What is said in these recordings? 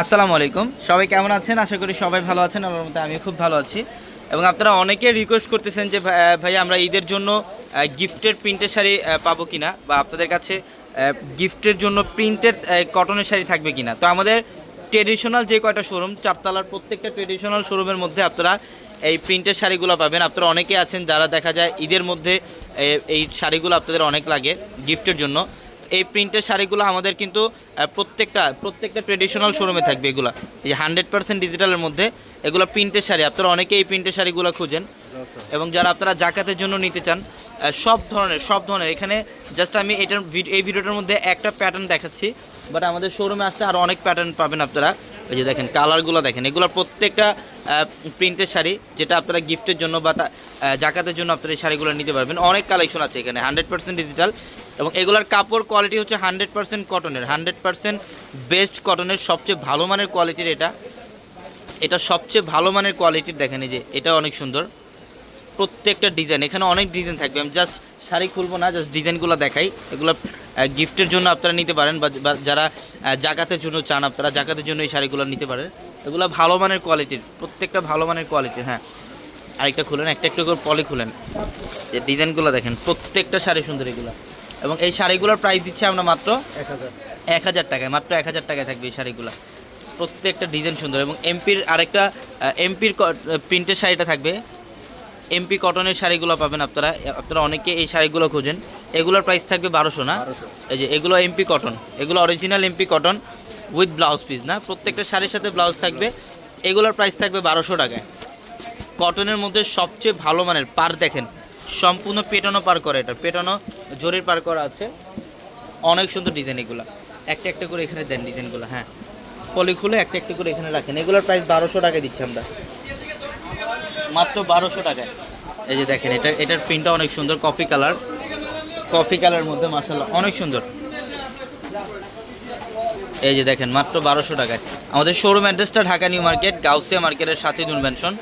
আসসালামু আলাইকুম। সবাই কেমন আছেন? আশা করি সবাই ভালো আছেন আমার মধ্যে আমি খুব ভালো আছি। এবং আপনারা অনেকে রিকোয়েস্ট করতেছেন যে, ভাই আমরা ঈদের জন্য গিফটের প্রিন্টের শাড়ি পাবো কিনা? বা আপনাদের কাছে গিফটের জন্য প্রিন্টেড কটনের শাড়ি থাকবে কিনা? তো আমাদের ট্রেডিশনাল যে কয়টা শোরুম চারতলার প্রত্যেকটা ট্রেডিশনাল শোরুমের মধ্যে আপনারা এই প্রিন্টের শাড়িগুলো পাবেন। আপনারা অনেকে আছেন যারা দেখা যায় ঈদের মধ্যে এই শাড়িগুলো আপনাদের অনেক লাগে গিফটের জন্য। এই প্রিন্টের শাড়িগুলো আমাদের কিন্তু প্রত্যেকটা প্রত্যেকটা ট্রেডিশনাল শোরুমে থাকবে এগুলো। এই হান্ড্রেড পার্সেন্ট ডিজিটালের মধ্যে এগুলো প্রিন্টের শাড়ি। আপনারা অনেকে এই প্রিন্টের শাড়িগুলো খুঁজেন। এবং যারা আপনারা জাকাতের জন্য নিতে চান সব ধরনের সব ধরনের। এখানে জাস্ট আমি এটার এই ভিডিওটার মধ্যে একটা প্যাটার্ন দেখাচ্ছি। বাট আমাদের শোরুমে আসতে আরও অনেক প্যাটার্ন পাবেন আপনারা। এই যে দেখেন কালারগুলো দেখেন এগুলো প্রত্যেকটা প্রিন্টের শাড়ি, যেটা আপনারা গিফটের জন্য বা জাকাতের জন্য আপনারা এই শাড়িগুলো নিতে পারবেন। অনেক কালেকশন আছে এখানে হান্ড্রেড পার্সেন্ট ডিজিটাল এবং এগুলোর কাপড় কোয়ালিটি হচ্ছে হান্ড্রেড পার্সেন্ট কটনের হান্ড্রেড পার্সেন্ট বেস্ট কটনের সবচেয়ে ভালো মানের কোয়ালিটির এটা। এটা সবচেয়ে ভালো মানের কোয়ালিটির দেখেন এই যে, এটা অনেক সুন্দর। প্রত্যেকটা ডিজাইন এখানে অনেক ডিজাইন থাকবে। আমি জাস্ট শাড়ি খুলবো না জাস্ট ডিজাইনগুলো দেখাই। এগুলো গিফটের জন্য আপনারা নিতে পারেন বা যারা জাকাতের জন্য চান আপনারা জাকাতের জন্য এই শাড়িগুলো নিতে পারেন। এগুলো ভালো মানের কোয়ালিটির প্রত্যেকটা ভালো মানের কোয়ালিটির হ্যাঁ। আরেকটা খুলেন একটা একটু করে পলি খুলেন। যে ডিজাইনগুলো দেখেন প্রত্যেকটা শাড়ি সুন্দর এগুলো। এবং এই শাড়িগুলোর প্রাইস দিচ্ছি আমরা মাত্র এক হাজার। এক হাজার টাকায় মাত্র এক হাজার টাকায় থাকবে এই শাড়িগুলো। প্রত্যেকটা ডিজাইন সুন্দর এবং এমপির আরেকটা এমপির প্রিন্টের শাড়িটা থাকবে। এমপি কটনের শাড়িগুলো পাবেন আপনারা। আপনারা অনেকে এই শাড়িগুলো খোঁজেন। এগুলোর প্রাইস থাকবে বারোশো না? এই যে এগুলো এমপি কটন এগুলো original MP cotton with blouse piece না? প্রত্যেকটা শাড়ির সাথে ব্লাউজ থাকবে। এগুলোর প্রাইস থাকবে বারোশো টাকায়। কটনের মধ্যে সবচেয়ে ভালো মানের পার দেখেন। সম্পূর্ণ পেটানো পার করা এটা। পেটানো জরির পার করা আছে। অনেক সুন্দর ডিজাইন এগুলো। একটা একটা করে এখানে দেন ডিজাইনগুলো হ্যাঁ। পলি খুলে একটা একটা করে এখানে রাখেন। এগুলোর প্রাইস বারোশো টাকা দিচ্ছি আমরা। মাত্র বারোশো টাকায়। এই যে দেখেন, এটা এটার প্রিন্টটা অনেক সুন্দর কফি কালার কফি কালার মধ্যে মার্শাল্লাহ অনেক সুন্দর। এই যে দেখেন, মাত্র বারোশো টাকায়। আমাদের শোরুম অ্যাড্রেসটা ঢাকা নিউ মার্কেট, গাউসিয়া মার্কেটের সাথে নূর ম্যানশন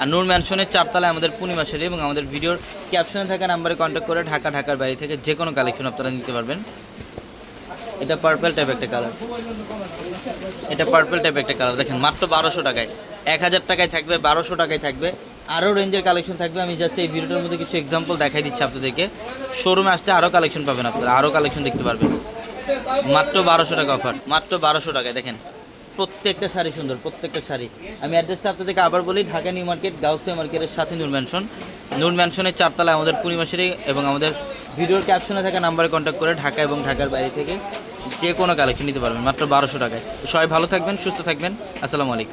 আর নূর ম্যানশনের চারতলায় আমাদের পূর্ণিমা শাড়ি এবং আমাদের ভিডিওর ক্যাপশনে থাকা নাম্বারে কন্ট্যাক্ট করে ঢাকা ঢাকার বাইরে থেকে যে কোনো কালেকশন আপনারা নিতে পারবেন। এটা পার্পল টাইপ একটা কালার এটা পার্পল টাইপ একটা কালার দেখেন, মাত্র বারোশো টাকায়। এক হাজার টাকায় থাকবে, বারোশো টাকায় থাকবে। আরও রেঞ্জের কালেকশন থাকবে। আমি জাস্ট এই ভিডিওটার মধ্যে কিছু এক্সাম্পল দেখাই দিচ্ছি আপনাদেরকে। শোরুমে আসতে আরও কালেকশন পাবেন আপনারা। আরও কালেকশন দেখতে পারবেন। মাত্র বারোশো টাকা অফার মাত্র বারোশো টাকায়। দেখেন, প্রত্যেকটা শাড়ি সুন্দর, প্রত্যেকটা শাড়ি। আমি অ্যাড্রেসটা আপনাদেরকে আবার বলি, ঢাকা নিউ মার্কেট, গাউসিয়া মার্কেটের সাথে নূর ম্যানশন নূর ম্যানশনের চারতলায় আমাদের পূর্ণিমাশারি এবং আমাদের ভিডিওর ক্যাপশনে থাকা নাম্বারে কন্ট্যাক্ট করে ঢাকা এবং ঢাকার বাইরে থেকে যে কোনো কালেকশন নিতে পারবেন, মাত্র বারোশো টাকায়। সবাই ভালো থাকবেন, সুস্থ থাকবেন। আসসালামু আলাইকুম।